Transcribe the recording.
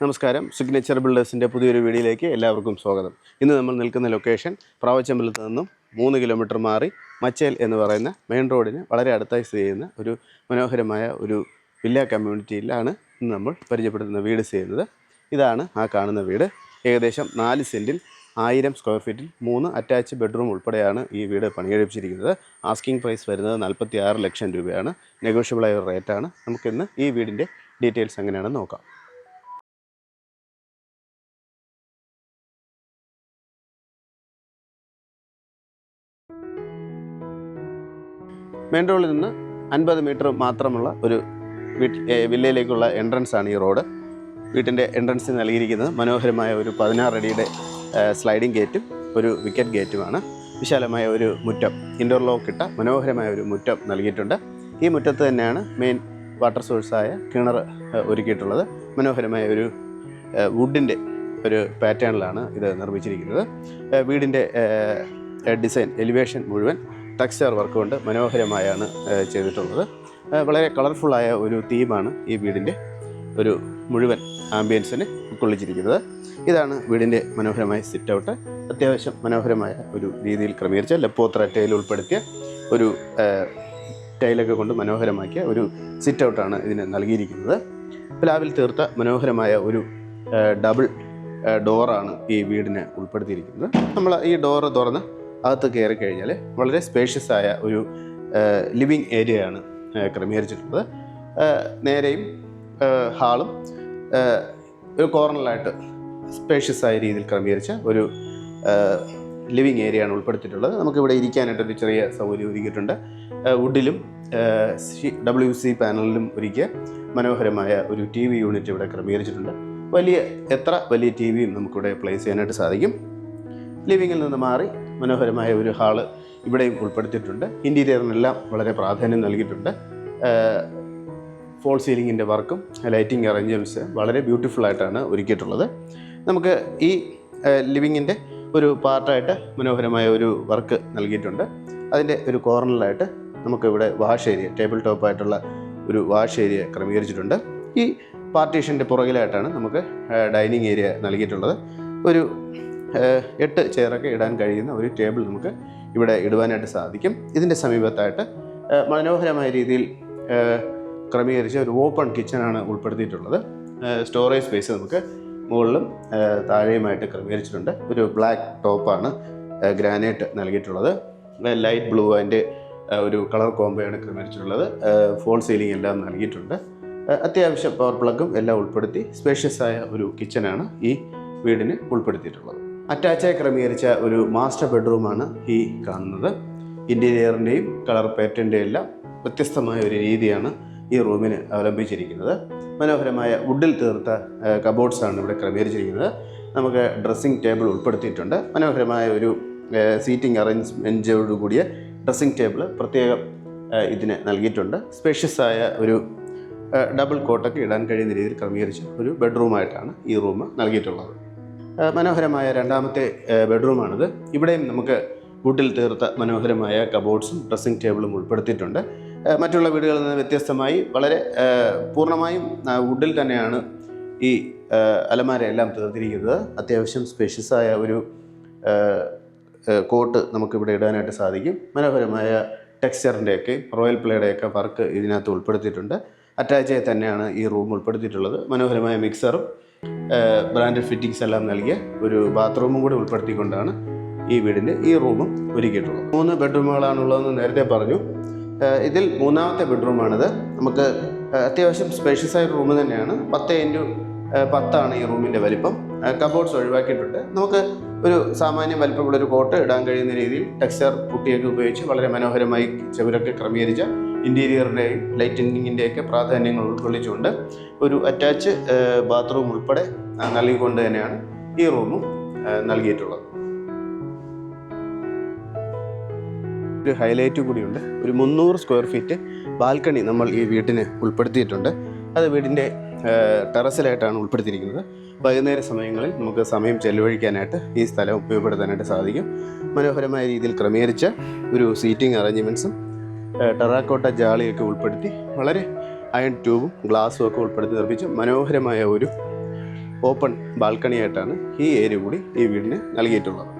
നമസ്കാരം. സിഗ്നേച്ചർ ബിൽഡേഴ്സിന്റെ പുതിയൊരു വീഡിയോയിലേക്ക് എല്ലാവർക്കും സ്വാഗതം. ഇന്ന് നമ്മൾ നിൽക്കുന്ന ലൊക്കേഷൻ പ്രാവച്ചമ്പലത്ത് നിന്നും മൂന്ന് കിലോമീറ്റർ മാറി മച്ചേൽ എന്ന് പറയുന്ന മെയിൻ റോഡിന് വളരെ അടുത്തായി സ്ഥിതി ചെയ്യുന്ന ഒരു മനോഹരമായ ഒരു വില്ല കമ്മ്യൂണിറ്റിയിലാണ് ഇന്ന് നമ്മൾ പരിചയപ്പെടുത്തുന്ന വീട് ചെയ്യുന്നത്. ഇതാണ് ആ കാണുന്ന വീട്. ഏകദേശം നാല് സെന്റിൽ ആയിരം സ്ക്വയർ ഫീറ്റിൽ മൂന്ന് അറ്റാച്ച് ബെഡ്റൂം ഉൾപ്പെടെയാണ് ഈ വീട് പണികഴിപ്പിച്ചിരിക്കുന്നത് ആസ്കിംഗ് പ്രൈസ് വരുന്നത് നാൽപ്പത്തി ലക്ഷം രൂപയാണ്. നെഗോഷ്യബിളായ ഒരു റേറ്റാണ് നമുക്കിന്ന് ഈ വീടിന്റെ ഡീറ്റെയിൽസ് എങ്ങനെയാണെന്ന് നോക്കാം. മെയിൻ റോഡിൽ നിന്ന് അൻപത് മീറ്റർ മാത്രമുള്ള ഒരു വീട്ടിൽ വില്ലയിലേക്കുള്ള എൻട്രൻസ് ആണ് ഈ റോഡ്. വീട്ടിന്റെ എൻട്രൻസിൽ നൽകിയിരിക്കുന്നത് മനോഹരമായ ഒരു പതിനാറ് അടിയുടെ സ്ലൈഡിംഗ് ഗേറ്റും ഒരു വിക്കറ്റ് ഗേറ്റുമാണ് വിശാലമായ ഒരു മുറ്റം ഇന്റർലോക്ക് ഇട്ട മനോഹരമായ ഒരു മുറ്റം നൽകിയിട്ടുണ്ട്. ഈ മുറ്റത്ത് തന്നെയാണ് മെയിൻ വാട്ടർ സോഴ്സായ കിണർ ഒരുക്കിയിട്ടുള്ളത്. മനോഹരമായ ഒരു വുഡിന്റെ ഒരു പാറ്റേണിലാണ് ഇത് നിർമ്മിച്ചിരിക്കുന്നത്. വീടിന്റെ ഡിസൈൻ എലിവേഷൻ മുഴുവൻ ടെക്സ്ചർ വർക്ക് കൊണ്ട് മനോഹരമായാണ് ചെയ്തിട്ടുള്ളത്. വളരെ കളർഫുള്ളായ ഒരു തീമാണ് ഈ വീടിന്റെ ഒരു മുഴുവൻ ആംബിയൻസിന് ഉൾക്കൊള്ളിച്ചിരിക്കുന്നത്. ഇതാണ് വീടിന്റെ മനോഹരമായ സിറ്റ് ഔട്ട് അത്യാവശ്യം മനോഹരമായ ഒരു രീതിയിൽ ക്രമീകരിച്ച ലെപ്പോത്ര ടൈൽ ഉൾപ്പെടുത്തിയ ഒരു ടൈലൊക്കെ കൊണ്ട് മനോഹരമാക്കിയ ഒരു സിറ്റ് ഔട്ടാണ് ഇതിന് നൽകിയിരിക്കുന്നത്. പ്ലാവിൽ തീർത്ത മനോഹരമായ ഒരു ഡബിൾ ഡോറാണ് ഈ വീടിന് ഉൾപ്പെടുത്തിയിരിക്കുന്നത്. നമ്മൾ ഈ ഡോറ് തുറന്ന് അകത്ത് കയറി കഴിഞ്ഞാൽ വളരെ സ്പേഷ്യസ് ആയ ഒരു ലിവിങ് ഏരിയയാണ് ക്രമീകരിച്ചിട്ടുള്ളത്. നേരെയും ഹാളും ഒരു കോർണറിലായിട്ട് സ്പേഷ്യസ് ആയ രീതിയിൽ ക്രമീകരിച്ച ഒരു ലിവിങ് ആണ് ഉൾപ്പെടുത്തിയിട്ടുള്ളത്. നമുക്കിവിടെ ഇരിക്കാനായിട്ടൊരു ചെറിയ സൗകര്യം ഒരുക്കിയിട്ടുണ്ട്. വുഡിലും ഡബ്ല്യു സി പാനലിലും ഒരുക്കിയ മനോഹരമായ ഒരു ടി വി യൂണിറ്റ് ഇവിടെ ക്രമീകരിച്ചിട്ടുണ്ട്. വലിയ എത്ര വലിയ ടി വിയും നമുക്കിവിടെ പ്ലേസ് ചെയ്യാനായിട്ട് സാധിക്കും. ലിവിങ്ങിൽ നിന്ന് മാറി മനോഹരമായ ഒരു ഹാൾ ഇവിടെയും ഉൾപ്പെടുത്തിയിട്ടുണ്ട്. ഇന്റീരിയറിനെല്ലാം വളരെ പ്രാധാന്യം നൽകിയിട്ടുണ്ട്. ഫോൾ സീലിങ്ങിന്റെ വർക്കും ലൈറ്റിംഗ് അറേഞ്ച്മെന്റ്സ് വളരെ ബ്യൂട്ടിഫുൾ ആയിട്ടാണ് ഒരുക്കിയിട്ടുള്ളത്. നമുക്ക് ഈ ലിവിങ്ങിന്റെ ഒരു പാർട്ടായിട്ട് മനോഹരമായ ഒരു വർക്ക് നൽകിയിട്ടുണ്ട്. അതിന്റെ ഒരു കോർണറിലായിട്ട് നമുക്കിവിടെ വാഷ് ഏരിയ ടേബിൾ ടോപ്പായിട്ടുള്ള ഒരു വാഷ് ഏരിയ ക്രമീകരിച്ചിട്ടുണ്ട്. ഈ പാർട്ടീഷന്റെ പുറകിലായിട്ടാണ് നമുക്ക് ഡൈനിങ് ഏരിയ നൽകിയിട്ടുള്ളത്. ഒരു എട്ട് ചെയറൊക്കെ ഇടാൻ കഴിയുന്ന ഒരു ടേബിൾ നമുക്ക് ഇവിടെ ഇടുവാനായിട്ട് സാധിക്കും. ഇതിന്റെ സമീപത്തായിട്ട് മനോഹരമായ രീതിയിൽ ക്രമീകരിച്ച ഒരു ഓപ്പൺ കിച്ചണാണ് ഉൾപ്പെടുത്തിയിട്ടുള്ളത്. സ്റ്റോറേജ് സ്പേസ് നമുക്ക് മുകളിലും താഴെയുമായിട്ട് ക്രമീകരിച്ചിട്ടുണ്ട്. ഒരു ബ്ലാക്ക് ടോപ്പാണ് ഗ്രാനൈറ്റ് നൽകിയിട്ടുള്ളത്. ലൈറ്റ് ബ്ലൂ അതിന്റെ ഒരു കളർ കോംബോയാണ് ക്രമീകരിച്ചിട്ടുള്ളത്. ഫോൾ സീലിംഗ് എല്ലാം നൽകിയിട്ടുണ്ട്. അത്യാവശ്യം പവർ പ്ലഗും എല്ലാം ഉൾപ്പെടുത്തി സ്പേഷ്യസായ ഒരു കിച്ചനാണ് ഈ വീടിന് ഉൾപ്പെടുത്തിയിട്ടുള്ളത്. അറ്റാച്ചായി ക്രമീകരിച്ച ഒരു മാസ്റ്റർ ബെഡ്റൂമാണ് ഈ കാണുന്നത്. ഇന്റീരിയറിന്റെയും കളർ പാറ്റേണിന്റെയും എല്ലാം വ്യത്യസ്തമായ ഒരു രീതിയാണ് ഈ റൂമിന് അവലംബിച്ചിരിക്കുന്നത്. മനോഹരമായ വുഡിൽ തീർത്ത കബോർഡ്സാണ് ഇവിടെ ക്രമീകരിച്ചിരിക്കുന്നത്. നമുക്ക് ഡ്രസ്സിംഗ് ടേബിൾ ഉൾപ്പെടുത്തിയിട്ടുണ്ട്. മനോഹരമായ ഒരു സീറ്റിംഗ് അറേഞ്ച്മെന്റോട് കൂടിയ ഡ്രസ്സിംഗ് ടേബിൾ പ്രത്യേകം ഇതിന് നൽകിയിട്ടുണ്ട്. സ്പേഷ്യസായ ഒരു ഡബിൾ കോട്ടൊക്കെ ഇടാൻ കഴിയുന്ന രീതിയിൽ ക്രമീകരിച്ച ഒരു ബെഡ്റൂമായിട്ടാണ് ഈ റൂം നൽകിയിട്ടുള്ളത്. മനോഹരമായ രണ്ടാമത്തെ ബെഡ്റൂമാണിത്. ഇവിടെയും നമുക്ക് വുഡിൽ തീർത്ത മനോഹരമായ കബോർഡ്സും ഡ്രസ്സിംഗ് ടേബിളും ഉൾപ്പെടുത്തിയിട്ടുണ്ട്. മറ്റുള്ള വീടുകളിൽ നിന്ന് വ്യത്യസ്തമായി വളരെ പൂർണമായും വുഡിൽ തന്നെയാണ് ഈ അലമാരയെല്ലാം തീർത്തിരിക്കുന്നത്. അത്യാവശ്യം സ്പേഷ്യസ് ആയ ഒരു കോട്ട് നമുക്കിവിടെ ഇടാനായിട്ട് സാധിക്കും. മനോഹരമായ ടെക്സ്ചറിന്റെയൊക്കെ റോയൽ പ്ലേയുടെയൊക്കെ വർക്ക് ഇതിനകത്ത് ഉൾപ്പെടുത്തിയിട്ടുണ്ട്. അറ്റാച്ചായി തന്നെയാണ് ഈ റൂം ഉൾപ്പെടുത്തിയിട്ടുള്ളത്. മനോഹരമായ മിക്സറും ബ്രാൻഡഡ് ഫിറ്റിങ്സ് എല്ലാം നൽകിയ ഒരു ബാത്റൂമും കൂടി ഉൾപ്പെടുത്തിക്കൊണ്ടാണ് ഈ വീടിന്റെ ഈ റൂമും ഒരുക്കിയിട്ടുള്ളത്. മൂന്ന് ബെഡ്റൂമുകളാണുള്ളതെന്ന് നേരത്തെ പറഞ്ഞു. ഇതിൽ മൂന്നാമത്തെ ബെഡ്റൂമാണിത് നമുക്ക് അത്യാവശ്യം സ്പേഷ്യസ് ആയ റൂം തന്നെയാണ്. പത്ത് ഇന്റു പത്താണ് ഈ റൂമിന്റെ വലിപ്പം. കബോർഡ്സ് ഒഴിവാക്കിയിട്ടുണ്ട്. നമുക്ക് ഒരു സാമാന്യ വലിപ്പമുള്ള ഒരു കോട്ട് ഇടാൻ കഴിയുന്ന രീതിയിൽ ടെക്സ്ചർ പുട്ടിയൊക്കെ ഉപയോഗിച്ച് വളരെ മനോഹരമായി ചുവരൊക്കെ ക്രമീകരിച്ച ഇന്റീരിയറിന്റെയും ലൈറ്റിങ്ങിന്റെയൊക്കെ പ്രാധാന്യങ്ങൾ ഉൾക്കൊള്ളിച്ചുകൊണ്ട് ഒരു അറ്റാച്ച് ബാത്റൂം ഉൾപ്പെടെ നൽകിക്കൊണ്ട് തന്നെയാണ് ഈ റൂമും നൽകിയിട്ടുള്ളത്. ഒരു ഹൈലൈറ്റ് കൂടിയുണ്ട്. ഒരു മുന്നൂറ് സ്ക്വയർ ഫീറ്റ് ബാൽക്കണി നമ്മൾ ഈ വീട്ടിന് ഉൾപ്പെടുത്തിയിട്ടുണ്ട്. അത് വീടിന്റെ ടെറസിലായിട്ടാണ് ഉൾപ്പെടുത്തിയിരിക്കുന്നത്. വൈകുന്നേര സമയങ്ങളിൽ നമുക്ക് സമയം ചെലവഴിക്കാനായിട്ട് ഈ സ്ഥലം ഉപയോഗപ്പെടുത്താനായിട്ട് സാധിക്കും. മനോഹരമായ രീതിയിൽ ക്രമീകരിച്ച ഒരു സീറ്റിംഗ് അറേഞ്ച്മെന്റ്സും ടെറാക്കോട്ട ജാളിയൊക്കെ ഉൾപ്പെടുത്തി വളരെ അയൺ ട്യൂബും ഗ്ലാസ്സും ഒക്കെ ഉൾപ്പെടുത്തി നിർമ്മിച്ച മനോഹരമായ ഒരു ഓപ്പൺ ബാൽക്കണിയായിട്ടാണ് ഈ ഏരിയ കൂടി ഈ വീടിന് നൽകിയിട്ടുള്ളത്.